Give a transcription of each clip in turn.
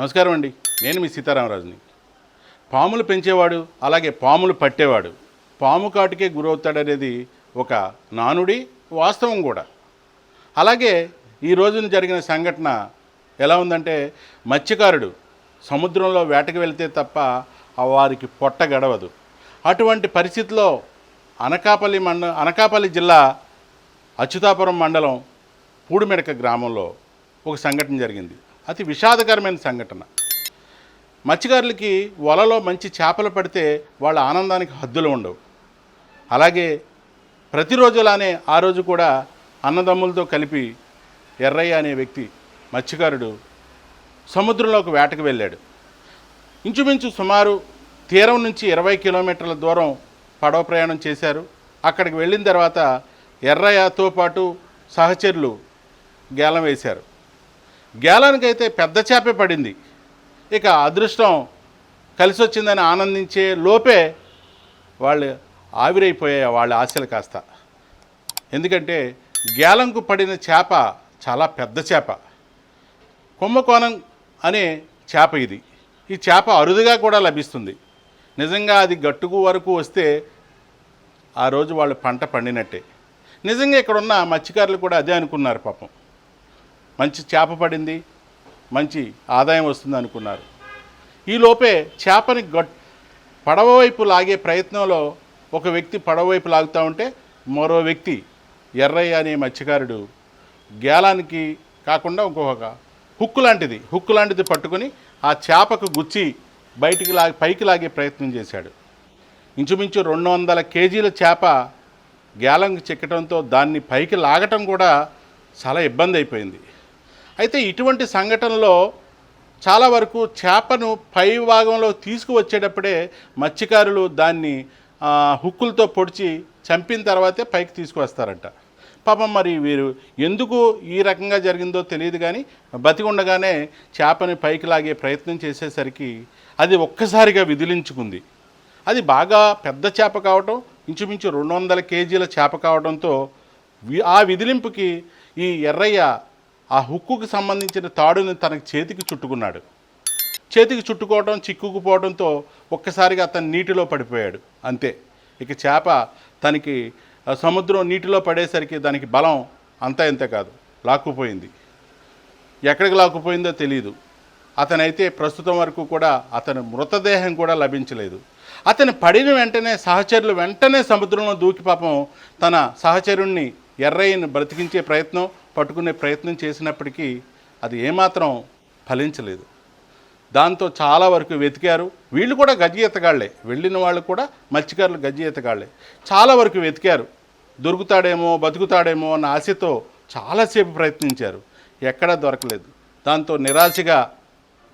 నమస్కారం అండి. నేను మీ సీతారామరాజుని. పాములు పెంచేవాడు అలాగే పాములు పట్టేవాడు. పాము కాటుకే గురవుతాడనేది ఒక నానుడి వాస్తవం కూడా. అలాగే ఈ రోజున జరిగిన సంఘటన ఎలా ఉందంటే మత్స్యకారుడు సముద్రంలో వేటకు వెళ్తే తప్ప వారికి పొట్ట గడవదు. అటువంటి పరిస్థితిలో అనకాపల్లి మండ అనకాపల్లి జిల్లా అచ్యుతాపురం మండలం పూడిమెడక గ్రామంలో ఒక సంఘటన జరిగింది. అతి విషాదకరమైన సంఘటన. మత్స్యకారులకి వలలో మంచి చేపలు పడితే వాళ్ళ ఆనందానికి హద్దులు ఉండవు. అలాగే ప్రతిరోజులానే ఆ రోజు కూడా అన్నదమ్ములతో కలిపి ఎర్రయ్య అనే వ్యక్తి మత్స్యకారుడు సముద్రంలోకి వేటకు వెళ్ళాడు. ఇంచుమించు సుమారు తీరం నుంచి ఇరవై కిలోమీటర్ల దూరం పడవ ప్రయాణం చేశారు. అక్కడికి వెళ్ళిన తర్వాత ఎర్రయ్యతో పాటు సహచరులు గేలం వేశారు. గేలానికైతే పెద్ద చేపే పడింది. ఇక అదృష్టం కలిసి వచ్చిందని ఆనందించే లోపే వాళ్ళు ఆవిరైపోయాయి వాళ్ళ ఆశలు కాస్త. ఎందుకంటే గేలంకు పడిన చేప చాలా పెద్ద చేప. కుంభకోణం అనే చేప ఇది. ఈ చేప అరుదుగా కూడా లభిస్తుంది. నిజంగా అది గట్టుకు వరకు వస్తే ఆ రోజు వాళ్ళు పంట పండినట్టే. నిజంగా ఇక్కడున్న మత్స్యకారులు కూడా అదే అనుకున్నారు పాపం. మంచి చేప పడింది మంచి ఆదాయం వస్తుంది అనుకున్నారు. ఈ లోపే చేపని గట్ పడవ వైపు లాగే ప్రయత్నంలో ఒక వ్యక్తి పడవ వైపు లాగుతూ ఉంటే మరో వ్యక్తి ఎర్రయ్య అనే మత్స్యకారుడు గేలానికి కాకుండా ఇంకొక హుక్కు లాంటిది హుక్కు లాంటిది పట్టుకొని ఆ చేపకు గుచ్చి బయటికి లాగి పైకి లాగే ప్రయత్నం చేశాడు. ఇంచుమించు రెండు వందల కేజీల చేప గేలంకి చెక్కడంతో దాన్ని పైకి లాగటం కూడా చాలా ఇబ్బంది అయిపోయింది. అయితే ఇటువంటి సంఘటనలో చాలా వరకు చేపను పై భాగంలో తీసుకువచ్చేటప్పుడే మత్స్యకారులు దాన్ని హుక్కులతో పొడిచి చంపిన తర్వాతే పైకి తీసుకువస్తారంట. పాపం మరి వీరు ఎందుకు ఈ రకంగా జరిగిందో తెలియదు కానీ బతికుండగానే చేపని పైకి లాగే ప్రయత్నం చేసేసరికి అది ఒక్కసారిగా విదిలించుకుంది. అది బాగా పెద్ద చేప కావటం ఇంచుమించు రెండు వందల కేజీల చేప కావడంతో ఆ విదిలింపుకి ఈ ఎర్రయ్య ఆ హుక్కుకు సంబంధించిన తాడుని తన చేతికి చుట్టుకున్నాడు. చేతికి చుట్టుకోవడం చిక్కుకుపోవడంతో ఒక్కసారిగా అతను నీటిలో పడిపోయాడు. అంతే. ఇక చేప తనకి సముద్రం నీటిలో పడేసరికి దానికి బలం అంతా ఇంత కాదు. లాక్కుపోయింది. ఎక్కడికి లాక్కుపోయిందో తెలియదు అతనైతే ప్రస్తుతం వరకు కూడా అతని మృతదేహం కూడా లభించలేదు. అతను పడిన వెంటనే సహచరులు వెంటనే సముద్రంలో దూకి పాపం తన సహచరుణ్ణి ఎర్రయ్యని బ్రతికించే ప్రయత్నం పట్టుకునే ప్రయత్నం చేసినప్పటికీ అది ఏమాత్రం ఫలించలేదు. దాంతో చాలా వరకు వెతికారు. వీళ్ళు కూడా గజ్జి వెళ్ళిన వాళ్ళు కూడా మత్స్యకారులు గజ్జి చాలా వరకు వెతికారు. దొరుకుతాడేమో బతుకుతాడేమో అన్న ఆశతో చాలాసేపు ప్రయత్నించారు. ఎక్కడా దొరకలేదు. దాంతో నిరాశగా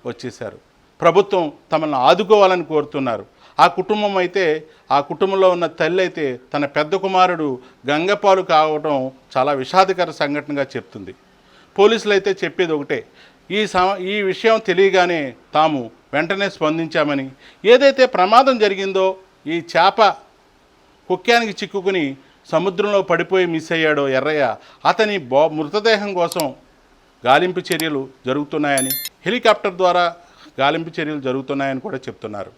వచ్చేశారు. ప్రభుత్వం తమను ఆదుకోవాలని కోరుతున్నారు. ఆ కుటుంబం అయితే ఆ కుటుంబంలో ఉన్న తల్లి అయితే తన పెద్ద కుమారుడు గంగపాలు కావడం చాలా విషాదకర సంఘటనగా చెప్తుంది. పోలీసులు అయితే చెప్పేది ఒకటే ఈ సమ ఈ విషయం తెలియగానే తాము వెంటనే స్పందించామని ఏదైతే ప్రమాదం జరిగిందో ఈ చేప కుక్యానికి చిక్కుకుని సముద్రంలో పడిపోయి మిస్ అయ్యాడో ఎర్రయ్య అతని బో మృతదేహం కోసం గాలింపు చర్యలు జరుగుతున్నాయని హెలికాప్టర్ ద్వారా గాలింపు చర్యలు జరుగుతున్నాయని కూడా చెప్తున్నారు.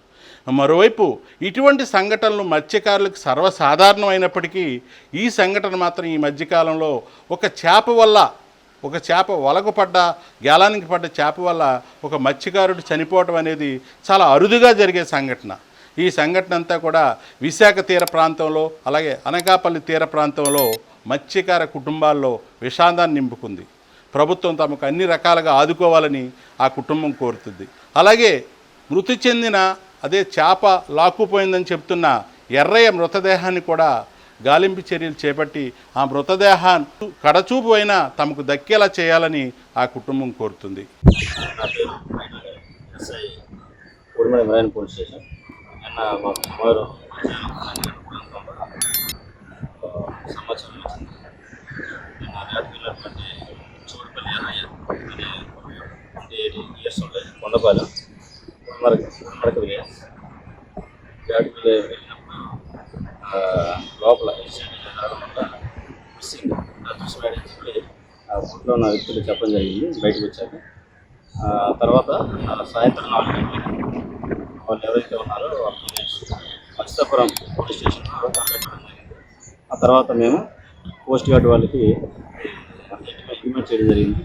మరోవైపు ఇటువంటి సంఘటనలు మత్స్యకారులకు సర్వసాధారణమైనప్పటికీ ఈ సంఘటన మాత్రం ఈ మధ్యకాలంలో ఒక చేప వల్ల ఒక చేప వలకు పడ్డ గేలానికి పడ్డ చేప వల్ల ఒక మత్స్యకారుడు చనిపోవటం అనేది చాలా అరుదుగా జరిగే సంఘటన. ఈ సంఘటన అంతా కూడా విశాఖ తీర ప్రాంతంలో అలాగే అనకాపల్లి తీర ప్రాంతంలో మత్స్యకార కుటుంబాల్లో విషాదాన్ని నింపుకుంది. ప్రభుత్వం తమకు అన్ని రకాలుగా ఆదుకోవాలని ఆ కుటుంబం కోరుతుంది. అలాగే మృతి చెందిన అదే చేప లాక్కుపోయిందని చెప్తున్న ఎర్రయ్య మృతదేహాన్ని కూడా గాలింపు చర్యలు చేపట్టి ఆ మృతదేహాన్ని కడచూపు అయినా తమకు దక్కేలా చేయాలని ఆ కుటుంబం కోరుతుంది. Police station. అనే ఇయర్స్ కొండపాలెం. ఉమ్మరక ఉమ్మరక వెళ్ళినప్పుడు లోపల ఇన్సిడెంట్ మిస్సింగ్ అదృష్టం చెప్పి ఆ ఊళ్ళో ఉన్న వ్యక్తులు చెప్పడం జరిగింది బయటకు వచ్చాక తర్వాత సాయంత్రం నాలుగు గంటలకి వాళ్ళు ఎవరైతే ఉన్నారో వాళ్ళు మత్స్యపురం పోలీస్ స్టేషన్లో కంప్లైంట్ ఇవ్వడం జరిగింది. ఆ తర్వాత మేము పోస్ట్ గార్డ్ వాళ్ళకి ఇంటిమేట్ చేయడం జరిగింది.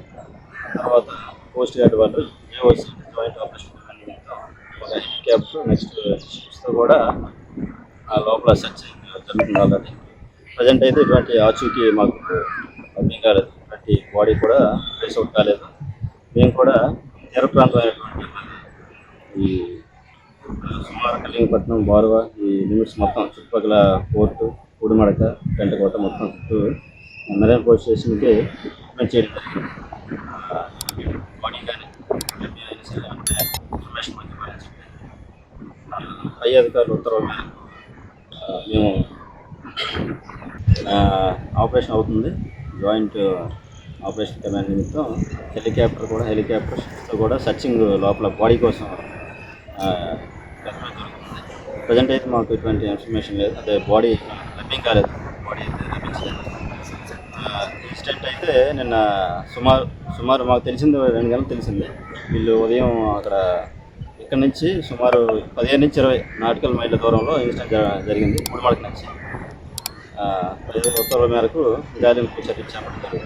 తర్వాత పోస్ట్ గార్డ్ వాళ్ళు ఏఓసి జాయింట్ ఆపరేషన్ కమాండ్ నిమిత్తం క్యాప్ నెక్స్ట్ షిప్స్తో కూడా ఆ లోపల సెర్చ్ జరుగుతుండాలని ఆల్రెడీ ప్రజెంట్ అయితే ఇటువంటి ఆచూకీ మాకు అర్థం కాలేదు ఇటువంటి బాడీ కూడా ట్రేస్ అవుట్ కాలేదు. మేము కూడా తీర ప్రాంతమైనటువంటి ఈ సుమారు కలింగపట్నం బారువ ఈ లిమిట్స్ మొత్తం చుట్టుపక్కల పోర్టు పూడిమడక గంటకోట మొత్తం చుట్టూ మెరైన్ పోలీస్ స్టేషన్కి మేము చేయడం జరిగింది ఆ, బాడీ కానీ లభ్యం అయినా సరే అంటే ఇన్ఫర్మేషన్ మాకు ఇవ్వాలని చెప్పి ఆ, పై అధికారులు ఉత్తర్వులు మేము ఆపరేషన్ అవుతుంది. జాయింట్ ఆపరేషన్ కమాండ్ నిమిత్తం హెలికాప్టర్ కూడా హెలికాప్టర్ కూడా సర్చింగ్ లోపల బాడీ కోసం ప్రజెంట్ అయితే మాకు ఎటువంటి ఇన్ఫర్మేషన్ లేదు. అదే బాడీ లభ్యం కాలేదు. బాడీ అయితే లభించలేదు ఇన్సిడెంట్ అయితే నిన్న సుమారు సుమారు మాకు తెలిసింది రెండు గంటలు తెలిసింది. వీళ్ళు ఉదయం అక్కడ ఇక్కడ నుంచి సుమారు పదిహేను నుంచి ఇరవై నాటికల్ మైళ్ళ దూరంలో ఇన్సిడెంట్ జరిగింది. గుడిమడక నుంచి ఆ, ఉత్తర్వుల మేరకు గాలింపు చర్యలు చేపట్టడం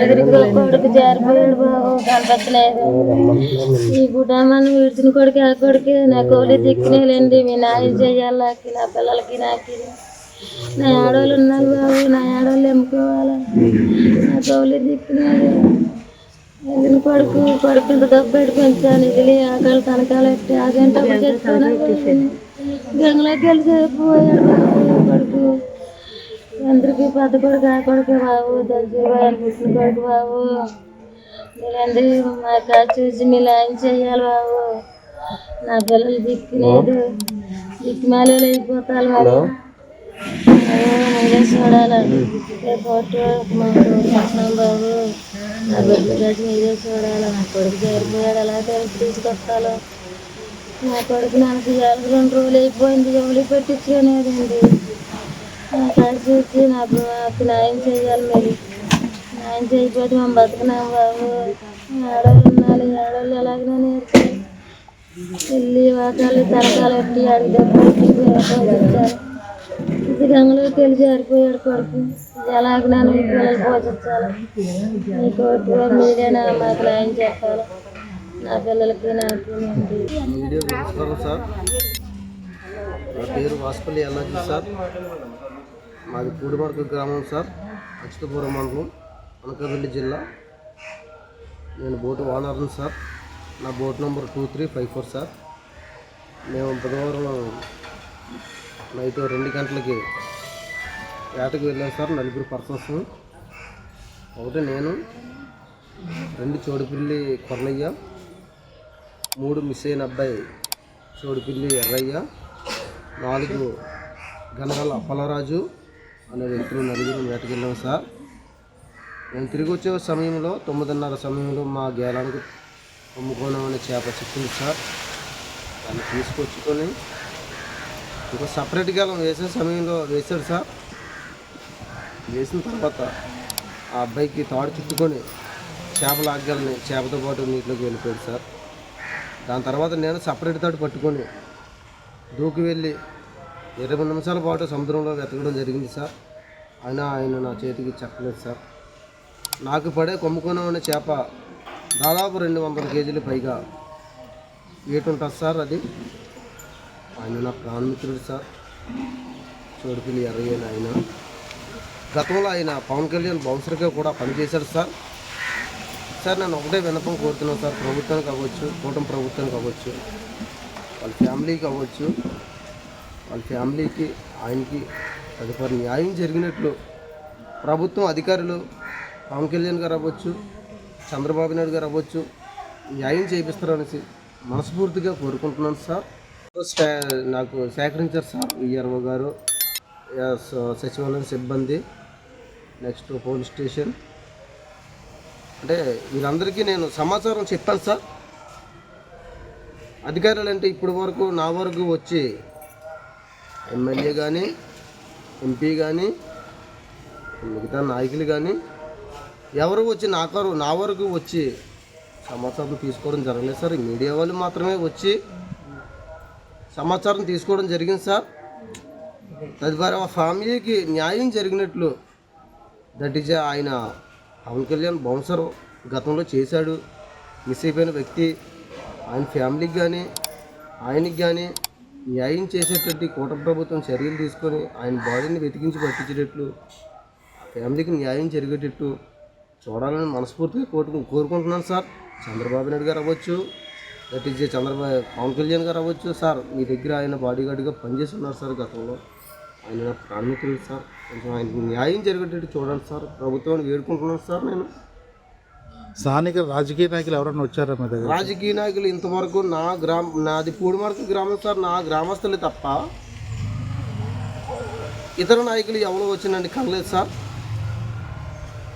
జరిగింది కొడుకు జారిపోయాడు బాబు. కనపట్టలేదు ఈ కుటుంబాన్ని విడిచిన కొడుకు ఆ కొడుకు నా కోలి దిక్కునేలేండి మీ నాయ చెయ్యాలకి నా పిల్లలకి నాకు. నా ఆడవాళ్ళు ఉన్నారు బాబు. నా ఆడవాళ్ళు ఎమ్ముకోవాలి. నా కోలి దిక్కునేది వెళ్ళిన కొడుకు కొడుకు ఇంత డబ్బు పెట్టి పెంచాను ఇది ఆకలి తనకాలు ఎట్టి అదేంటో చెప్తాను గంగలోకి వెళ్ళి చేరిపోయాడు బాబు కొడుకు అందరికి పెద్ద కొడుకు ఆ కొడుకు బాబు దగ్గర పుట్టిన కొడుకు బాబు మీరందరూ మా కాడ చూసి మీరు ఆయన చెయ్యాలి బాబు? నా పిల్లలు దిక్కులేదు దిక్కుమాలి అయిపోతారు మరి అయ్యో, మీరే చూడాలి రేపు మాకు పట్నం బాబు నా బిడ్డ గది మీరే చూడాలి నా కొడుకు చేరిపోయాడు ఎలా తెలిసి తీసుకొస్తాలో నా కొడుకు నాకు ఇవాళ రెండు రోజులు అయిపోయింది ఎవరు పెట్టించుకునేదండి నా చూసి నాకు నాకు న్యాయం చేయాలి మరి న్యాయం చేయకపోతే మేము బతుకున్నాం బాబు ఆడవాళ్ళు ఉన్నారు ఆడవాళ్ళు ఎలాగైనా నేర్చుకోవాలి. వెళ్ళి వాకాలు తరకాలు ఎట్టి అడిగి పోషించాలి ఇది గంగలోకి వెళ్ళి జారిపోయాడు కొడుకు. ఎలాగైనా నీ పిల్లలు పోషించాలి. నీ కొడుకు మీరే నా మాకు న్యాయం చెప్పాలి నా పిల్లలకి నాకు వీడియో నమస్కారం సార్. నా పేరు వాసుపల్లి అన్నాజీ సార్. మాది పూడిమడక గ్రామం సార్. అచ్యుతపురం మండలం అనకాపల్లి జిల్లా. నేను బోటు ఓనర్ని సార్. నా boat number two three five four sir. మేము బుధవారం నైట్ రెండు గంటలకి వేటకు వెళ్ళాం సార్ నలుగురు పర్సన్స్. ఒకటి నేను రెండు చోడుపిల్లి కొరలయ్య మూడు మిస్ అయిన అబ్బాయి చోడుపిల్లి ఎర్రయ్య నాలుగు గనగల అప్పలరాజు అనే వ్యక్తులు నలుగురు వేటకెళ్ళాం సార్. మేము తిరిగి వచ్చే సమయంలో తొమ్మిదిన్నర సమయంలో మా గేలానికి అమ్ముకోవడం అనే చేప చిక్కింది సార్. దాన్ని తీసుకొచ్చుకొని ఇంకా సపరేట్గా వేసే సమయంలో వేశాడు సార్. వేసిన తర్వాత ఆ అబ్బాయికి తాడు చుట్టుకొని చేప లాగలని చేపతో పాటు నీటిలోకి వెళ్ళిపోయాడు సార్. దాని తర్వాత నేను సపరేట్ తాడు పట్టుకొని దూకి వెళ్ళి ఇరవై నిమిషాల పాటు సముద్రంలో వెతకడం జరిగింది సార్. అయినా ఆయన నా చేతికి చెప్పలేదు సార్. నాకు పడే కొమ్ముకొని ఉన్న చేప దాదాపు రెండు వందల కేజీలు పైగా. వెయిట్ ఉంటుంది సార్ అది? ఆయన నా ప్రాణమిత్రుడు సార్. చోడుపిల్లి ఎర్రయ్యని ఆయన. గతంలో ఆయన పవన్ కళ్యాణ్ బౌన్సర్గా కూడా పనిచేశాడు సార్. సార్ నేను ఒకటే వినపం కోరుతున్నాను సార్. ప్రభుత్వానికి అవ్వచ్చు కూటమి ప్రభుత్వానికి అవ్వచ్చు వాళ్ళ ఫ్యామిలీకి అవ్వచ్చు వాళ్ళ ఫ్యామిలీకి ఆయనకి తదుపరి న్యాయం జరిగినట్లు ప్రభుత్వం అధికారులు పవన్ కళ్యాణ్ గారు అవ్వచ్చు చంద్రబాబు నాయుడు గారు అవ్వచ్చు న్యాయం చేపిస్తారనేసి మనస్ఫూర్తిగా కోరుకుంటున్నాను సార్. నాకు సేకరించారు సార్ విఆర్ఓ గారు. సచివాలయం సిబ్బంది నెక్స్ట్ పోలీస్ స్టేషన్. అంటే వీళ్ళందరికీ నేను సమాచారం చెప్పాను సార్. అధికారులు అంటే ఇప్పటి వరకు నా వరకు వచ్చి ఎమ్మెల్యే కానీ ఎంపీ కానీ మిగతా నాయకులు కానీ ఎవరు వచ్చి నా కారు నా వరకు వచ్చి సమాచారం తీసుకోవడం జరగలేదు సార్. మీడియా వాళ్ళు మాత్రమే వచ్చి సమాచారం తీసుకోవడం జరిగింది సార్. తదుపరి ఆ ఫ్యామిలీకి న్యాయం జరిగినట్లు దట్ ఈజ్ ఆయన పవన్ కళ్యాణ్ బౌన్సర్ గతంలో చేశాడు. మిస్ అయిపోయిన వ్యక్తి ఆయన ఫ్యామిలీకి కానీ ఆయనకి కానీ న్యాయం చేసేటట్టు కూట ప్రభుత్వం చర్యలు తీసుకొని ఆయన బాడీని వెతికించి పట్టించేటట్లు ఫ్యామిలీకి న్యాయం జరిగేటట్టు చూడాలని మనస్ఫూర్తిగా కోరుకుంటున్నాను సార్. చంద్రబాబు నాయుడు గారు అవ్వచ్చు. దట్ ఈజ్ చంద్రబాబు పవన్ కళ్యాణ్ గారు అవ్వచ్చు సార్. మీ దగ్గర ఆయన బాడీ గార్డ్గా పనిచేసి ఉన్నారు సార్ గతంలో. ఆయన నా ప్రాణమిత్రుడు సార్. కొంచెం ఆయనకి న్యాయం జరిగేటట్టు చూడండి సార్. ప్రభుత్వాన్ని వేడుకుంటున్నాను సార్ నేను. స్థానిక రాజకీయ నాయకులు ఎవరైనా వచ్చారా మీ దగ్గర? రాజకీయ నాయకులు ఇంతవరకు నా గ్రామ నాది పూడిమరకు గ్రామం సార్. నా గ్రామస్తులే తప్ప ఇతర నాయకులు ఎవరు వచ్చినండి కనలేదు సార్.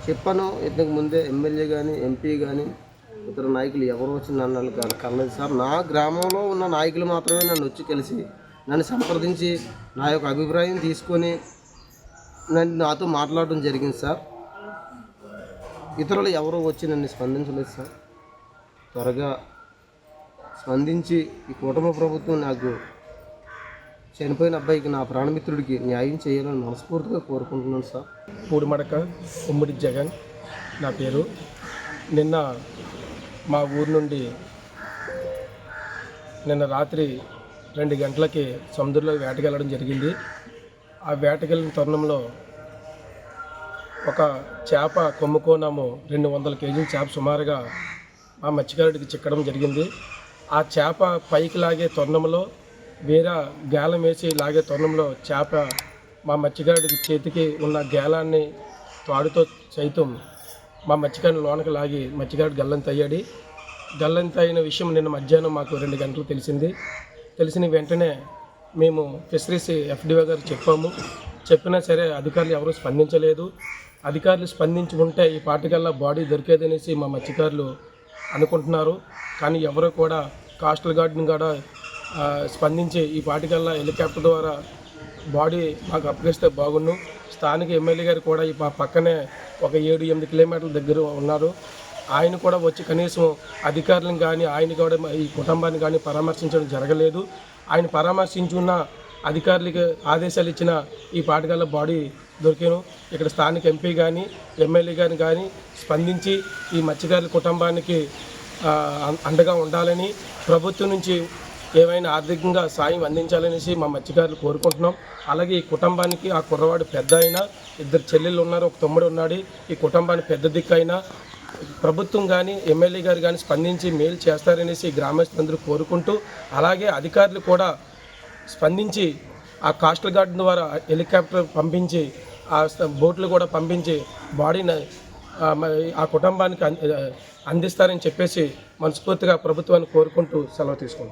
చెప్పాను. ఇంతకు ముందే ఎమ్మెల్యే కానీ ఎంపీ కానీ ఇతర నాయకులు ఎవరు వచ్చి నన్ను కలలేదు కనలేదు సార్ నా గ్రామంలో ఉన్న నాయకులు మాత్రమే నన్ను వచ్చి కలిసి నన్ను సంప్రదించి నా యొక్క అభిప్రాయం తీసుకొని నన్ను నాతో మాట్లాడడం జరిగింది సార్. ఇతరులు ఎవరు వచ్చి నన్ను స్పందించలేదు సార్. త్వరగా స్పందించి ఈ కుటుంబ ప్రభుత్వం నాకు చనిపోయిన అబ్బాయికి నా ప్రాణమిత్రుడికి న్యాయం చేయాలని మనస్ఫూర్తిగా కోరుకుంటున్నాను సార్. పూడిమడక ఉమ్మడి జగన్ నా పేరు. నిన్న మా ఊరు నుండి నిన్న రాత్రి రెండు గంటలకి సముద్రంలో వేటకెళ్ళడం జరిగింది. ఆ వేటకెళ్ళిన తరుణంలో ఒక చేప కొమ్ముకోనాము రెండు వందల కేజీల చేప సుమారుగా మా మత్స్యకారుడికి చిక్కడం జరిగింది. ఆ చేప పైకి లాగే తరుణంలో వేరే గాలం వేసి లాగే తరుణంలో చేప మా మత్స్యకారుడికి చేతికి ఉన్న గేలాన్ని తాడుతో సైతం మా మత్స్యకారుని లోనకి లాగి మత్స్యకారుడు గల్లంత అయ్యాడు గల్లంత అయిన విషయం నిన్న మధ్యాహ్నం మాకు రెండు గంటలు తెలిసింది. తెలిసిన వెంటనే మేము ఫిషరీస్ ఎఫ్డిఓ గారు చెప్పాము. చెప్పినా సరే అధికారులు ఎవరూ స్పందించలేదు. అధికారులు స్పందించి ఉంటే ఈ పాటికల్లా బాడీ దొరికేదనేసి మా మత్స్యకారులు అనుకుంటున్నారు. కానీ ఎవరు కూడా కాస్టల్ గార్డెన్ కూడా స్పందించి ఈ పాటికల్లా హెలికాప్టర్ ద్వారా బాడీ మాకు అప్పగిస్తే బాగుండు. స్థానిక ఎమ్మెల్యే గారు కూడా ఈ మా పక్కనే ఒక ఏడు ఎనిమిది కిలోమీటర్ల దగ్గర ఉన్నారు. ఆయన కూడా వచ్చి కనీసం అధికారులను కానీ ఆయన కూడా ఈ కుటుంబాన్ని కానీ పరామర్శించడం జరగలేదు. ఆయన పరామర్శించున్న అధికారులకి ఆదేశాలు ఇచ్చిన ఈ పాటగాళ్ళ బాడీ దొరికాను. ఇక్కడ స్థానిక ఎంపీ కానీ ఎమ్మెల్యే గారిని కానీ స్పందించి ఈ మత్స్యకారుల కుటుంబానికి అండగా ఉండాలని ప్రభుత్వం నుంచి ఏమైనా ఆర్థికంగా సాయం అందించాలనేసి మా మత్స్యకారులు కోరుకుంటున్నాం. అలాగే ఈ కుటుంబానికి ఆ కుర్రవాడు పెద్ద అయినా ఇద్దరు చెల్లెళ్ళు ఉన్నారు ఒక తమ్ముడు ఉన్నాడు. ఈ కుటుంబానికి పెద్ద దిక్కు అయినా ప్రభుత్వం కానీ ఎమ్మెల్యే గారు కానీ స్పందించి మేలు చేస్తారనేసి గ్రామస్తులందరూ కోరుకుంటూ అలాగే అధికారులు కూడా స్పందించి ఆ కాస్టల్ గార్డ్ ద్వారా హెలికాప్టర్ పంపించి ఆ బోట్లు కూడా పంపించి బాడీని ఆ, కుటుంబానికి అందిస్తారని చెప్పేసి మనస్ఫూర్తిగా ప్రభుత్వాన్ని కోరుకుంటూ సెలవు తీసుకుంటున్నాం.